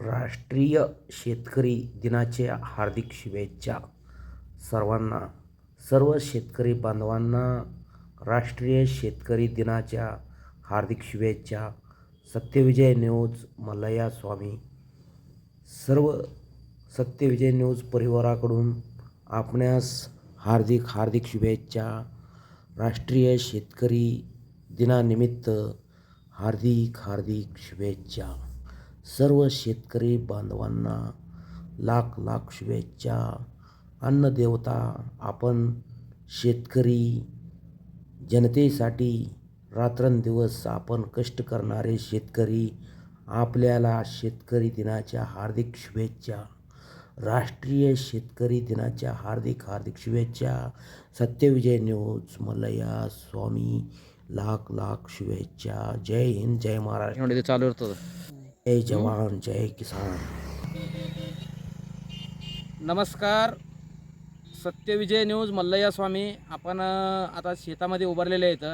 राष्ट्रीय शेतकरी दिनाच्या हार्दिक शुभेच्छा. सर्वांना सर्व शेतकरी बांधवांना राष्ट्रीय शेतकरी दिनाच्या हार्दिक शुभेच्छा. सत्यविजय न्यूज मल्लया स्वामी. सर्व सत्यविजय न्यूज परिवाराकडून आपणास हार्दिक हार्दिक शुभेच्छा. राष्ट्रीय शेतकरी दिनानिमित्त हार्दिक हार्दिक शुभेच्छा. सर्व शेतकरी बांधवांना लाख लाख शुभेच्छा. अन्नदेवता आपण शेतकरी जनतेसाठी रात्रंदिवस आपण कष्ट करणारे शेतकरी आपल्याला शेतकरी दिनाच्या हार्दिक शुभेच्छा. राष्ट्रीय शेतकरी दिनाच्या हार्दिक हार्दिक शुभेच्छा. सत्यविजय न्यूज मल्लया स्वामी लाख लाख शुभेच्छा. जय हिंद जय महाराष्ट्र. चालू होतं. जय जवान जय किसान। नमस्कार. सत्यविजय न्यूज मल्लయ్య स्वामी. आपण आता शेतामध्ये उभारलेले आहेत.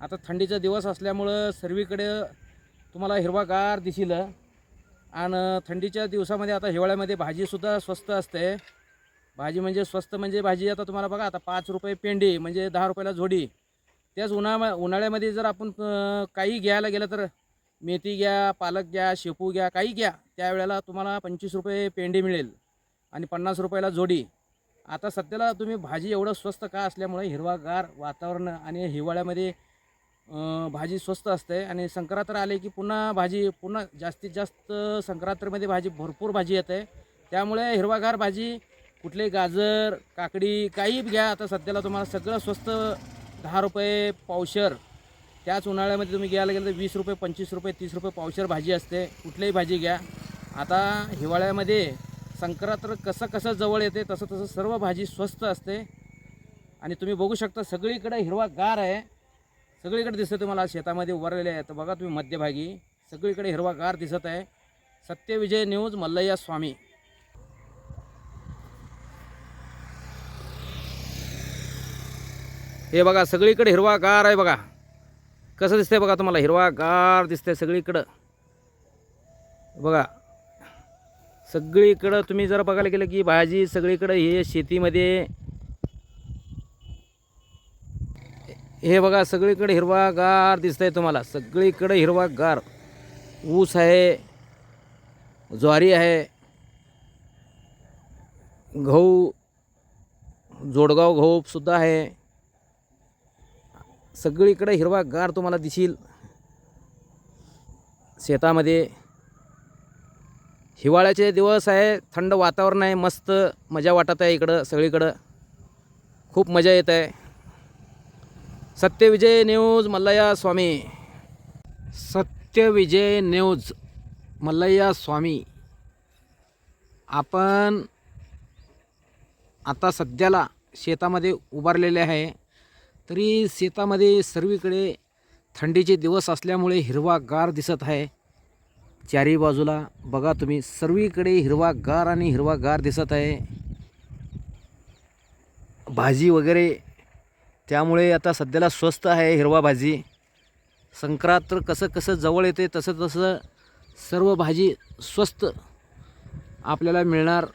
आता थंडीचा दिवस असल्यामुळं सर्वीकडे तुम्हाला हिरवागार दिसील. आणि थंडीच्या दिवसामध्ये आता हिवाळ्यामध्ये भाजीसुद्धा स्वस्त असते. भाजी म्हणजे स्वस्त म्हणजे भाजी आता तुम्हाला बघा आता पाच रुपये पेंडी म्हणजे दहा रुपयाला जोडी त्याच उन्हाळ्या उन्हाळ्यामध्ये जर आपण काही घ्यायला गेलं तर मेथी घ्या पालक घ्या शेपू घ्या काही घ्या. त्यावेळेला तुम्हाला पंचवीस रुपये पेंडी मिळेल आणि पन्नास रुपयाला जोडी. आता सध्याला तुम्ही भाजी एवढं स्वस्त का असल्यामुळे हिरवागार वातावरण आणि हिवाळ्यामध्ये भाजी स्वस्त असते आणि संक्रांत आले की पुन्हा भाजी पुन्हा जास्तीत जास्त संक्रांतीमध्ये भाजी भरपूर भाजी येते. त्यामुळे हिरवागार भाजी कुठले गाजर काकडी काही घ्या. आता सध्याला तुम्हाला सगळं स्वस्त दहा रुपये पावशर त्याच उन्हाळ्यामध्ये तुम्ही घ्यायला गेलं तर वीस रुपये पंचवीस रुपये तीस रुपये पावशर भाजी असते. कुठलीही भाजी घ्या. आता हिवाळ्यामध्ये संक्रांत कसं कसं जवळ येते तसं तसं सर्व भाजी स्वस्त असते. आणि तुम्ही बघू शकता सगळीकडे हिरवा गार आहे. सगळीकडे दिसतं तुम्हाला शेतामध्ये उभारलेले आहे तर बघा तुम्ही मध्यभागी सगळीकडे हिरवा गार दिसत आहे. सत्यविजय न्यूज मल्लय्या स्वामी. हे बघा सगळीकडे हिरवा गार आहे बघा. कसं दिसतंय बघा तुम्हाला? हिरवागार दिसतंय सगळीकडं. बघा. सगळीकडं तुम्ही जर बघायला गेलं की भाजी सगळीकडं हे शेतीमध्ये हे बघा सगळीकडे हिरवागार दिसतंय तुम्हाला. सगळीकडे हिरवागार. ऊस आहे ज्वारी आहे गहू जोडगाव गहूसुद्धा आहे. सगळीकडे हिरवा गार तुम्हाला दिसेल. शेतामध्ये हिवाळ्याचे दिवस आहे थंड वातावरण आहे मस्त मजा वाटत आहे इकडं सगळीकडं. खूप मजा येत आहे. सत्यविजय न्यूज मल्लया स्वामी. सत्यविजय न्यूज मल्लया स्वामी. आपण आता सध्याला शेतामध्ये उभारलेले आहे. तरी शेतामध्ये सर्वीकडे थंडीचे दिवस असल्यामुळे हिरवागार दिसत आहे. चारी बाजूला बघा तुम्ही सर्वीकडे हिरवागार आणि हिरवागार दिसत आहे. भाजी वगैरे त्यामुळे आता सध्याला स्वस्त आहे हिरवा भाजी. संक्रांत कसं कसं जवळ येते तसं तसं सर्व भाजी स्वस्त आपल्याला मिळणार.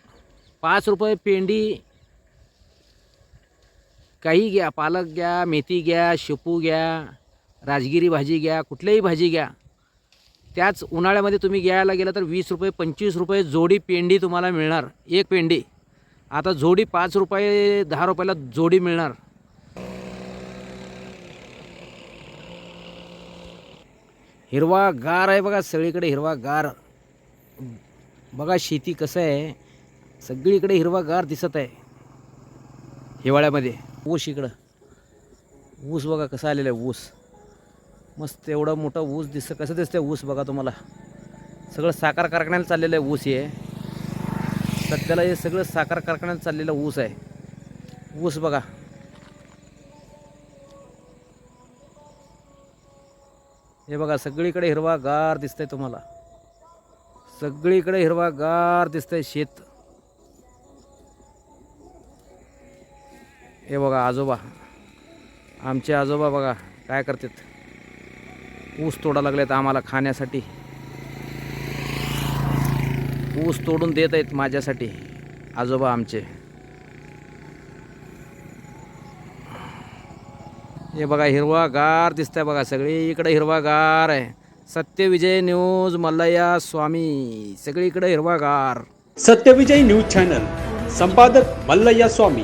पाच रुपये पेंडी काही घ्या पालक घ्या मेथी घ्या शेपू घ्या राजगिरी भाजी घ्या कुठल्याही भाजी घ्या. त्याच उन्हाळ्यामध्ये तुम्ही घ्यायला गेला तर वीस रुपये पंचवीस रुपये जोडी पेंडी तुम्हाला मिळणार. एक पेंडी. आता जोडी पाच रुपये दहा रुपयाला जोडी मिळणार. हिरवा गार आहे बघा सगळीकडे हिरवा गार बघा शेती कसं आहे. सगळीकडे हिरवा गार दिसत आहे हिवाळ्यामध्ये. ऊस इकडं. ऊस बघा कसा आलेला आहे ऊस. मस्त एवढा मोठा ऊस दिसतं कसं दिसतंय ऊस बघा तुम्हाला. सगळं साखर कारखान्याला चाललेलं आहे ऊस हे. सध्याला हे सगळं साखर कारखान्यात चाललेलं ऊस आहे. ऊस बघा. हे बघा सगळीकडे हिरवा गार दिसतंय तुम्हाला. सगळीकडे हिरवा गार दिसतंय शेत. हे बघा आजोबा. आमचे आजोबा बघा काय करतात. ऊस तोडा लागलेत आम्हाला खाण्यासाठी. ऊस तोडून देत आहेत माझ्यासाठी आजोबा आमचे. हे बघा हिरवागार दिसतंय बघा सगळी. इकडं हिरवागार आहे. सत्यविजय न्यूज मल्लया स्वामी. सगळीकडे हिरवागार. Satyavijay news channel. संपादक मल्लय्या स्वामी.